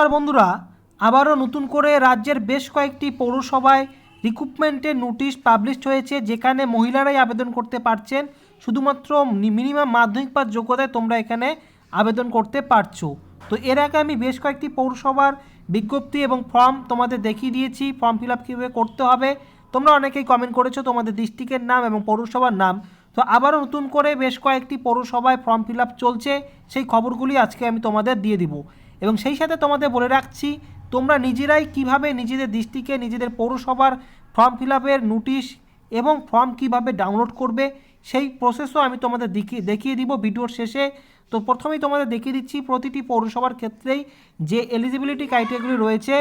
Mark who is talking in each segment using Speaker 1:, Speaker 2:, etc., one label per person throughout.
Speaker 1: নমস্কার বন্ধুরা, আবারও নতুন করে রাজ্যের বেশ কয়েকটি পৌরসভায় রিক্রুটমেন্টের নোটিশ পাবলিশড হয়েছে, যেখানে মহিলারাই আবেদন করতে পারছেন। শুধুমাত্র মিনিমাম মাধ্যমিক পাস যোগ্যতায় তোমরা এখানে আবেদন করতে পারছ। তো এর আগে আমি বেশ কয়েকটি পৌরসভার বিজ্ঞপ্তি এবং ফর্ম তোমাদের দেখিয়ে দিয়েছি, ফর্ম ফিল আপ কীভাবে করতে হবে। তোমরা অনেকেই কমেন্ট করেছ তোমাদের ডিস্ট্রিক্টের নাম এবং পৌরসভার নাম। তো আবারও নতুন করে বেশ কয়েকটি পৌরসভায় ফর্ম ফিল আপ চলছে, সেই খবরগুলি আজকে আমি তোমাদের দিয়ে দিব। এবং সেই সাথে তোমাদের বলে রাখছি, তোমরা নিজেরাই কীভাবে নিজেদের দৃষ্টিকে, নিজেদের পৌরসভার ফর্ম ফিল আপের নোটিশ এবং ফর্ম কীভাবে ডাউনলোড করবে, সেই প্রসেসও আমি তোমাদের দেখিয়ে দেখিয়ে দিব ভিডিওর শেষে। তো প্রথমেই তোমাদের দেখিয়ে দিচ্ছি প্রতিটি পৌরসভার ক্ষেত্রেই যে এলিজিবিলিটি ক্রাইটেরিয়াগুলি রয়েছে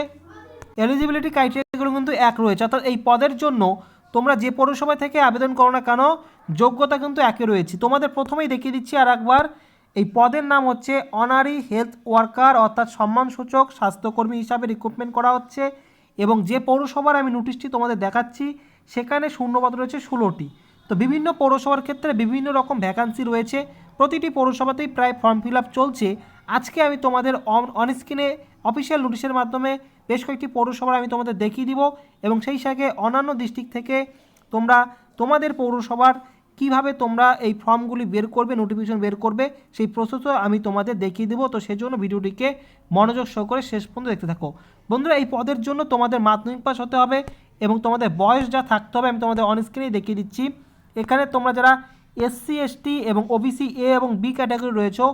Speaker 1: এলিজিবিলিটি ক্রাইটেরিয়াগুলো কিন্তু এক রয়েছে। অর্থাৎ এই পদের জন্য তোমরা যে পৌরসভা থেকে আবেদন করো না কেন, যোগ্যতা কিন্তু একই রয়েছে। তোমাদের প্রথমেই দেখিয়ে দিচ্ছি আর একবার এই পদের নাম হচ্ছে অনারি হেলথ ওয়ার্কার, অর্থাৎ সম্মানসূচক স্বাস্থ্যকর্মী হিসাবে রিক্রুটমেন্ট করা হচ্ছে এবং যে পৌরসভার আমি নোটিশটি তোমাদের দেখাচ্ছি, সেখানে শূন্যপদ রয়েছে ষোলোটি। তো বিভিন্ন পৌরসভার ক্ষেত্রে বিভিন্ন রকম ভ্যাকান্সি রয়েছে। প্রতিটি পৌরসভাতেই প্রায় ফর্ম ফিল আপ চলছে। আজকে আমি তোমাদের অন স্ক্রিনে অফিসিয়াল নোটিশের মাধ্যমে বেশ কয়েকটি পৌরসভার আমি তোমাদের দেখিয়ে দিব এবং সেই সাথে অন্যান্য ডিস্ট্রিক্ট থেকে তোমরা তোমাদের পৌরসভার কীভাবে তোমরা এই ফর্মগুলি বের করবে নোটিফিকেশন বের করবে, সেই প্রসেসও আমি তোমাদের দেখিয়ে দেবো। তো সেজন্য ভিডিওটিকে মনোযোগ সহকারে শেষ পর্যন্ত দেখতে থাকো। বন্ধুরা, এই পদের জন্য তোমাদের মাধ্যমিক পাস হতে হবে এবং তোমাদের বয়স যা থাকতে হবে, আমি তোমাদের অনস্ক্রিনেই দেখিয়ে দিচ্ছি। এখানে তোমরা যারা এসসি এসটি এবং ওবিসি এ এবং বি ক্যাটাগরি রয়েছো,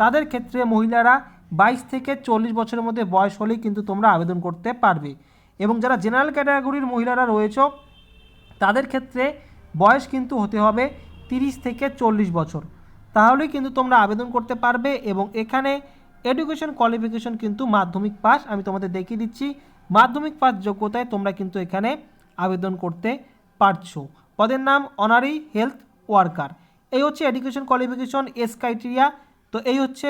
Speaker 1: তাদের ক্ষেত্রে মহিলারা বাইশ থেকে চল্লিশ বছরের মধ্যে বয়স হলেই কিন্তু তোমরা আবেদন করতে পারবে। এবং যারা জেনারেল ক্যাটাগরির মহিলারা রয়েছো, তাদের ক্ষেত্রে বয়স কিন্তু হতে হবে তিরিশ থেকে চল্লিশ বছর। তাহলেই কিন্তু তোমরা আবেদন করতে পারবে এবং এখানে এডুকেশন কোয়ালিফিকেশন কিন্তু মাধ্যমিক পাস আমি তোমাদের দেখিয়ে দিচ্ছি। মাধ্যমিক পাস যোগ্যতায় তোমরা কিন্তু এখানে আবেদন করতে পারছ। পদের নাম অনারি হেলথ ওয়ার্কার এই হচ্ছে এডুকেশন কোয়ালিফিকেশন এস ক্রাইটেরিয়া তো এই হচ্ছে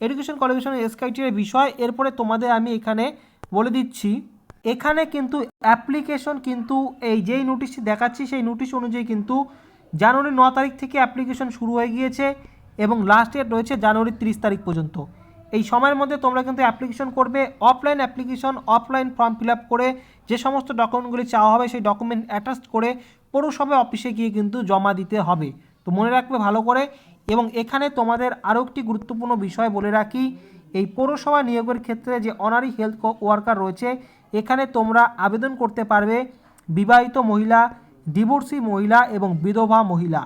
Speaker 1: এডুকেশন কোয়ালিফিকেশন এস ক্রাইটেরিয়ার বিষয়। এরপরে তোমাদের আমি এখানে বলে দিচ্ছি এখানে কিন্তু অ্যাপ্লিকেশন কিন্তু এই যেই নোটিশটি দেখাচ্ছি, সেই নোটিশ অনুযায়ী কিন্তু জানুয়ারি ন তারিখ থেকে অ্যাপ্লিকেশন শুরু হয়ে গিয়েছে এবং লাস্ট ডেট রয়েছে জানুয়ারি তিরিশ তারিখ পর্যন্ত। এই সময়ের মধ্যে তোমরা কিন্তু অ্যাপ্লিকেশন করবে offline application offline form fill করে যে সমস্ত ডকুমেন্টগুলি চাওয়া হবে সেই ডকুমেন্ট অ্যাটাচ করে পৌরসভা অফিসে গিয়ে কিন্তু জমা দিতে হবে। তো মনে রাখবে ভালো করে। এবং এখানে তোমাদের আরও একটি গুরুত্বপূর্ণ বিষয় বলে রাখি, এই পৌরসভা নিয়োগের ক্ষেত্রে যে অনারি হেলথ ওয়ার্কার রয়েছে এখানে তোমরা আবেদন করতে পারবে বিবাহিত মহিলা, ডিভোর্সি মহিলা এবং বিধবা মহিলা।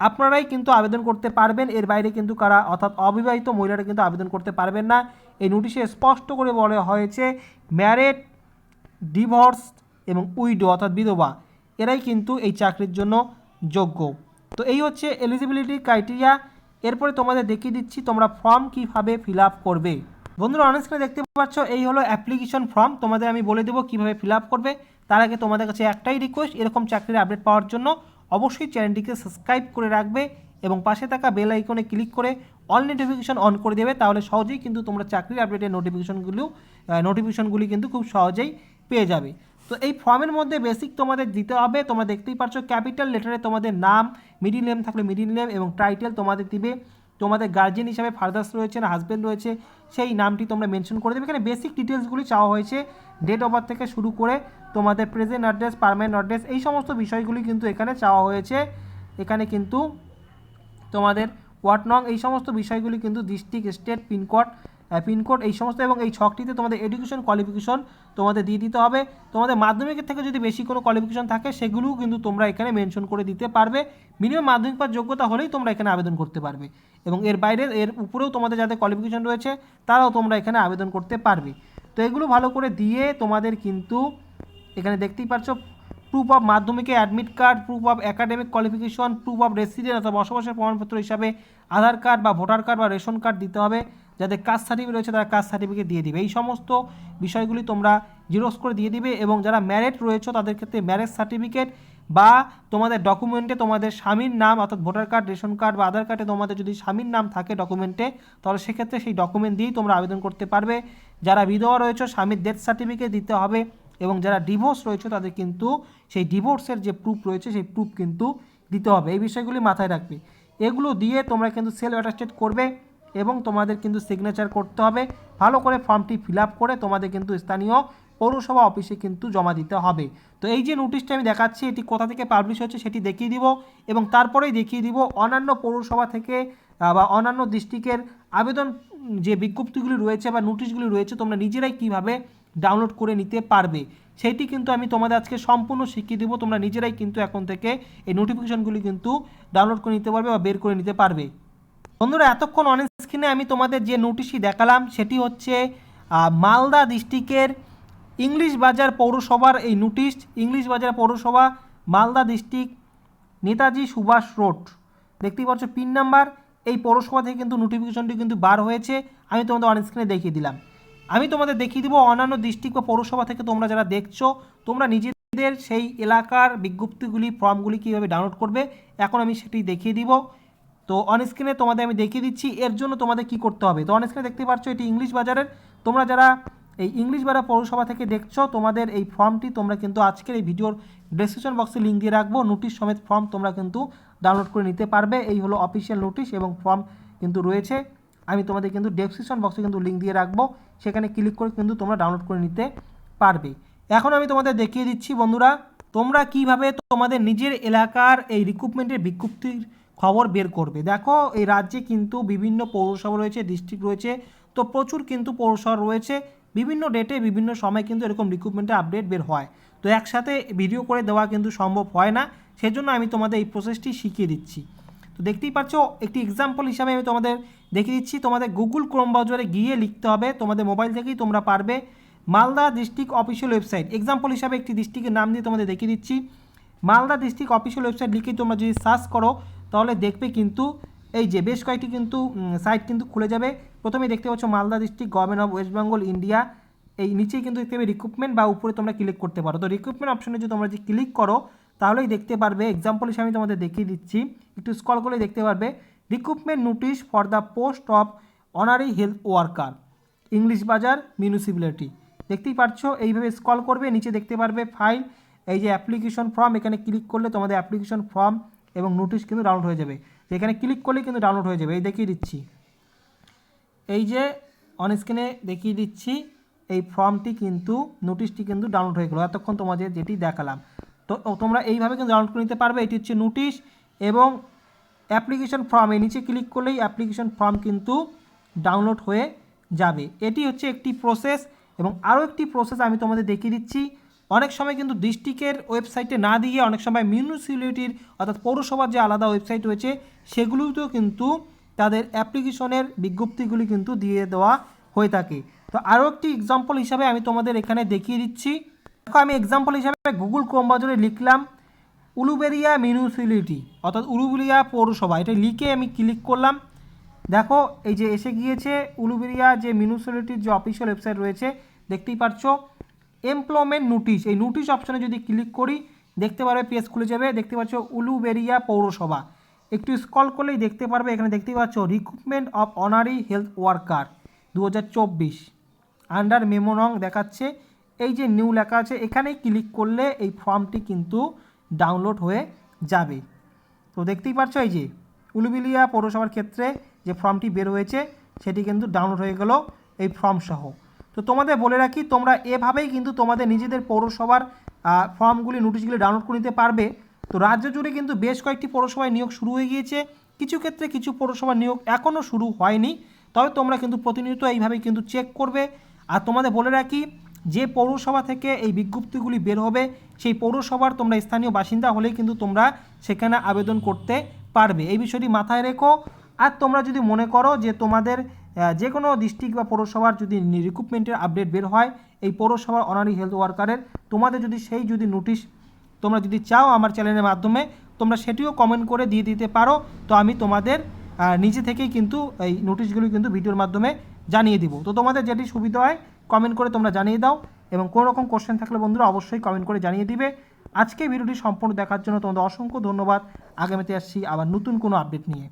Speaker 1: আপনারাই কিন্তু আবেদন করতে পারবেন, এর বাইরে কিন্তু কারা অর্থাৎ অবিবাহিত মহিলারা কিন্তু আবেদন করতে পারবেন না। এই নোটিশে স্পষ্ট করে বলা হয়েছে, ম্যারেড ডিভোর্স এবং উইডো অর্থাৎ বিধবা, এরাই কিন্তু এই চাকরির জন্য যোগ্য। তো এই হচ্ছে এলিজিবিলিটি ক্রাইটেরিয়া এরপরে তোমাদের দেখিয়ে দিচ্ছি তোমরা ফর্ম কীভাবে ফিল করবে। বন্ধুরা অনস্ক্রিনে দেখতে পাচ্ছ, এই হলো অ্যাপ্লিকেশন ফর্ম তোমাদের আমি বলে দেবো কীভাবে ফিল আপ করবে। তার আগে তোমাদের কাছে একটাই রিকোয়েস্ট এরকম চাকরির আপডেট পাওয়ার জন্য অবশ্যই চ্যানেলটিকে সাবস্ক্রাইব করে রাখবে এবং পাশে থাকা বেল আইকনে ক্লিক করে অল নোটিফিকেশন অন করে দেবে। তাহলে সহজেই কিন্তু তোমরা চাকরির আপডেটের নোটিফিকেশনগুলো নোটিফিকেশনগুলি কিন্তু খুব সহজেই পেয়ে যাবে। তো এই ফর্মের মধ্যে বেসিক তোমাদের দিতে হবে। তোমরা দেখতেই পারছ ক্যাপিটাল লেটারে তোমাদের নাম মিডিল নেম থাকলে মিডিল নেম এবং টাইটেল তোমাদের দিবে। তোমাদের গার্জেন হিসাবে ফাদার্স রয়েছে, না হাজব্যান্ড রয়েছে, সেই নামটি তোমরা মেনশন করে দেবে। এখানে বেসিক ডিটেলসগুলি চাওয়া হয়েছে। ডেট অফ বার্থ থেকে শুরু করে তোমাদের প্রেজেন্ট অ্যাড্রেস পারমানেন্ট অ্যাড্রেস এই সমস্ত বিষয়গুলি কিন্তু এখানে চাওয়া হয়েছে। এখানে কিন্তু তোমাদের ওয়াট নং এই সমস্ত বিষয়গুলি কিন্তু ডিস্ট্রিক্ট স্টেট পিনকোড পিনকোড এই সমস্ত এবং এই ছকটিতে তোমাদের এডুকেশন কোয়ালিফিকেশন তোমাদের দিয়ে দিতে হবে। তোমাদের মাধ্যমিকের থেকে যদি বেশি কোনো কোয়ালিফিকেশন থাকে, সেগুলোও কিন্তু তোমরা এখানে মেনশন করে দিতে পারবে। মিনিমাম মাধ্যমিক পাস যোগ্যতা হলেই তোমরা এখানে আবেদন করতে পারবে এবং এর বাইরে, এর উপরেও তোমাদের যাদের কোয়ালিফিকেশন রয়েছে, তারাও তোমরা এখানে আবেদন করতে পারবে। তো এগুলো ভালো করে দিয়ে তোমাদের কিন্তু এখানে দেখতেই পাচ্ছ প্রুফ অফ মাধ্যমিকে admit card proof of academic qualification proof of resident অথবা বসবাসের প্রমাণপত্র হিসাবে আধার কার্ড বা ভোটার কার্ড বা রেশন কার্ড দিতে হবে। যাদের কাস্ট সার্টিফিকেট রয়েছে তারা কাস্ট সার্টিফিকেট দিয়ে দিবে। এই সমস্ত বিষয়গুলি তোমরা জিরোক্স করে দিয়ে দিবে এবং যারা ম্যারেড রয়েছে তাদের ক্ষেত্রে ম্যারেজ সার্টিফিকেট বা তোমাদের ডকুমেন্টে তোমাদের স্বামীর নাম অর্থাৎ ভোটার কার্ড রেশন কার্ড বা আধার কার্ডে তোমাদের যদি স্বামীর নাম থাকে ডকুমেন্টে তাহলে সেক্ষেত্রে সেই ডকুমেন্ট দিয়েই তোমরা আবেদন করতে পারবে। যারা বিধবা রয়েছে, স্বামীর ডেথ সার্টিফিকেট দিতে হবে এবং যারা ডিভোর্স রয়েছে তাদের কিন্তু সেই ডিভোর্সের যে প্রুফ রয়েছে সেই প্রুফ কিন্তু দিতে হবে। এই বিষয়গুলি মাথায় রাখবে। এগুলো দিয়ে তোমরা কিন্তু সেলফ অ্যাটাস্টেড করবে। এবং তোমাদের কিন্তু সিগনেচার করতে হবে। ভালো করে ফর্মটি ফিল করে তোমাদের কিন্তু স্থানীয় পৌরসভা অফিসে কিন্তু জমা দিতে হবে। তো এই যে নোটিশটা আমি দেখাচ্ছি, এটি কোথা থেকে পাবলিশ হচ্ছে সেটি দেখিয়ে দিব এবং তারপরেই দেখিয়ে দিব অন্যান্য পৌরসভা থেকে বা অন্যান্য ডিস্ট্রিক্টের আবেদন যে বিজ্ঞপ্তিগুলি রয়েছে বা নোটিশগুলি রয়েছে তোমরা নিজেরাই কীভাবে ডাউনলোড করে নিতে পারবে। সেইটি কিন্তু আমি তোমাদের আজকে সম্পূর্ণ শিখিয়ে দেবো, তোমরা নিজেরাই কিন্তু এখন থেকে এই নোটিফিকেশনগুলি কিন্তু ডাউনলোড করে নিতে পারবে বা বের করে নিতে পারবে। বন্ধুরা, এতক্ষণ অন স্ক্রিনে আমি তোমাদের যে নোটিশটি দেখালাম, সেটি হচ্ছে মালদা ডিস্ট্রিক্টের ইংলিশ বাজার পৌরসভার এই নোটিশ ইংলিশ বাজার পৌরসভা, মালদা ডিস্ট্রিক্ট নেতাজি সুভাষ রোড। দেখতেই পাচ্ছ পিন নাম্বার এই পৌরসভা থেকে কিন্তু নোটিফিকেশনটি কিন্তু বার হয়েছে, আমি তোমাদের অন স্ক্রিনে দেখিয়ে দিলাম। আমি তোমাদের দেখিয়ে দিব, অন্যান্য ডিস্ট্রিক্ট বা পৌরসভা থেকে তোমরা যারা দেখছ, তোমরা নিজেদের সেই এলাকার বিজ্ঞপ্তিগুলি ফর্মগুলি কীভাবে ডাউনলোড করবে, এখন আমি সেটি দেখিয়ে দিব। তো অন স্ক্রিনে তোমাদের আমি দেখিয়ে দিচ্ছি, এর জন্য তোমাদের কি করতে হবে? তো অন স্ক্রিনে দেখতে পাচ্ছ, এটি ইংলিশ বাজারের। তোমরা যারা এই ইংলিশ বাজার পৌরসভা থেকে দেখছ, তোমাদের এই ফর্মটি তোমরা কিন্তু আজকের এই ভিডিওর ডেসক্রিপশন বক্সে লিঙ্ক দিয়ে রাখব। নোটিশ সমেত ফর্ম তোমরা কিন্তু ডাউনলোড করে নিতে পারবে। এই হলো অফিসিয়াল নোটিশ এবং ফর্ম কিন্তু রয়েছে। আমি তোমাদের কিন্তু ডেসক্রিপশন বক্সে কিন্তু লিঙ্ক দিয়ে রাখব। সেখানে ক্লিক করে কিন্তু তোমরা ডাউনলোড করে নিতে পারবে। এখন আমি তোমাদের দেখিয়ে দিচ্ছি, বন্ধুরা, তোমরা কীভাবে তোমাদের নিজের এলাকার এই রিক্রুটমেন্টের বিজ্ঞপ্তির খবর বের করবে। দেখো, এই রাজ্যে কিন্তু বিভিন্ন পৌরসভা রয়েছে ডিস্ট্রিক্ট রয়েছে, তো প্রচুর কিন্তু পৌরসভা রয়েছে। বিভিন্ন ডেটে বিভিন্ন সময় কিন্তু এরকম রিক্রুটমেন্টের আপডেট বের হয়। তো একসাথে ভিডিও করে দেওয়া কিন্তু সম্ভব হয় না, সেজন্য আমি তোমাদের এই প্রসেসটি শিখিয়ে দিচ্ছি। তো দেখতেই পাচ্ছ, একটি এক্সাম্পল হিসাবে আমি তোমাদের দেখিয়ে দিচ্ছি। তোমাদের গুগল ক্রোম ব্রাউজারে গিয়ে লিখতে হবে। তোমাদের মোবাইল থেকেই তোমরা পারবে। Malda district official website example হিসাবে একটি ডিস্ট্রিক্টের নাম দিয়ে তোমাদের দেখিয়ে দিচ্ছি। মালদা ডিস্ট্রিক্ট অফিসিয়াল ওয়েবসাইট লিখে তোমরা যদি সার্চ করো তাহলে দেখবে কিন্তু এই যে বেশ কয়েকটি কিন্তু সাইট কিন্তু খুলে যাবে। প্রথমে দেখতে পাচ্ছ Malda district government of West Bengal India এই নিচেই কিন্তু দেখতে পাবে রিক্রুটমেন্ট বা উপরে তোমরা ক্লিক করতে পারো। তো রিক্রুটমেন্ট অপশনে যদি তোমরা যদি ক্লিক করো, তাহলেই দেখতে পারবে এক্সাম্পল হিসেবে আমি তোমাদের দেখিয়ে দিচ্ছি। একটু স্কল করে দেখতে পারবে recruitment notice for the post of honorary health worker English Bazar municipality দেখতেই পাচ্ছ এইভাবে স্কল করবে, নিচে দেখতে পারবে ফাইল এই যে অ্যাপ্লিকেশন ফর্ম এখানে ক্লিক করলে তোমাদের অ্যাপ্লিকেশন ফর্ম এবং নোটিশ কিন্তু ডাউনলোড হয়ে যাবে। এখানে ক্লিক করলে কিন্তু ডাউনলোড হয়ে যাবে। এই দেখিয়ে দিচ্ছি। এই যে অন স্ক্রিনে দেখিয়ে দিচ্ছি, এই ফর্মটি কিন্তু নোটিশটি কিন্তু ডাউনলোড হয়ে গেলো। এতক্ষণ তোমাদের যেটি দেখালাম। তো তোমরা এইভাবে কিন্তু ডাউনলোড করে নিতে পারবে। এটি হচ্ছে নোটিশ এবং অ্যাপ্লিকেশন ফর্ম এই নিচে ক্লিক করলেই অ্যাপ্লিকেশন ফর্ম কিন্তু ডাউনলোড হয়ে যাবে। এটি হচ্ছে একটি প্রসেস এবং আরও একটি প্রসেস আমি তোমাদের দেখিয়ে দিচ্ছি। অনেক সময় কিন্তু ডিস্ট্রিক্টের ওয়েবসাইটে না দিয়ে অনেক সময় মিউনিসিপ্যালিটির অর্থাৎ পৌরসভার যে আলাদা ওয়েবসাইট রয়েছে, সেগুলোতেও কিন্তু তাদের অ্যাপ্লিকেশনের বিজ্ঞপ্তিগুলি কিন্তু দিয়ে দেওয়া হয়ে থাকে। তো আরও একটি এক্সাম্পল হিসাবে আমি তোমাদের এখানে দেখিয়ে দিচ্ছি। দেখো, আমি এক্সাম্পল হিসাবে গুগল ক্রোম বাজারে লিখলাম, উলুবেরিয়া মিউনিসিপ্যালিটি, অর্থাৎ উলুবেরিয়া পৌরসভা। এটা লিখে আমি ক্লিক করলাম। দেখো, এই যে এসে গিয়েছে উলুবেরিয়া যে মিউনিসিপ্যালিটির যে অফিসিয়াল ওয়েবসাইট রয়েছে, দেখতেই পাচ্ছ এমপ্লয়মেন্ট নোটিশ এই নোটিশ অপশনে যদি ক্লিক করি, দেখতে পারবে পেজ খুলে যাবে, দেখতে পাচ্ছ উলুবেরিয়া পৌরসভা। একটু স্কল করলেই দেখতে পারবে, এখানে দেখতেই পাচ্ছ recruitment of honorary health worker দু হাজার চব্বিশ। আন্ডার মেমো রং দেখাচ্ছে, এই যে নিউ লেখা আছে, এখানেই ক্লিক করলে এই ফর্মটি কিন্তু ডাউনলোড হয়ে যাবে। তো দেখতেই পাচ্ছ এই যে উলুবিলিয়া পৌরসভার ক্ষেত্রে যে ফর্মটি বের হয়েছে, সেটি কিন্তু ডাউনলোড হয়ে গেল এই ফর্ম সহ। তো তোমাদের বলে রাখি, তোমরা এভাবেই কিন্তু তোমাদের নিজেদের পৌরসভার ফর্মগুলি, নোটিশগুলি ডাউনলোড করে নিতে পারবে। তো রাজ্য জুড়ে কিন্তু বেশ কয়েকটি পৌরসভায় নিয়োগ শুরু হয়ে গিয়েছে। কিছু ক্ষেত্রে কিছু পৌরসভার নিয়োগ এখনও শুরু হয়নি, তবে তোমরা কিন্তু প্রতিনিয়ত এইভাবেই কিন্তু চেক করবে। আর তোমাদের বলে রাখি, যে পৌরসভা থেকে এই বিজ্ঞপ্তিগুলি বের হবে, সেই পৌরসভার তোমরা স্থানীয় বাসিন্দা হলেই কিন্তু তোমরা সেখানে আবেদন করতে পারবে। এই বিষয়টি মাথায় রেখো। আর তোমরা যদি মনে করো যে তোমাদের যে কোনো ডিস্ট্রিক্ট বা পৌরসভার যদি রিক্রুটমেন্টের আপডেট বের হয়, এই পৌরসভার অনারি হেলথ ওয়ার্কারের তোমাদের যদি সেই যদি নোটিশ তোমরা যদি চাও আমার চ্যানেলের মাধ্যমে, তোমরা সেটিও কমেন্ট করে দিয়ে দিতে পারো। তো আমি তোমাদের নিজে থেকেই কিন্তু এই নোটিশগুলি কিন্তু ভিডিওর মাধ্যমে জানিয়ে দিব। তো তোমাদের যেটি সুবিধা হয় কমেন্ট করে তোমরা জানিয়ে দাও এবং কোনো রকম কোশ্চেন থাকলে বন্ধুরা অবশ্যই কমেন্ট করে জানিয়ে দিবে। আজকে ভিডিওটি সম্পূর্ণ দেখার জন্য তোমাদের অসংখ্য ধন্যবাদ। আগামীতে আসছি আবার নতুন কোনো আপডেট নিয়ে।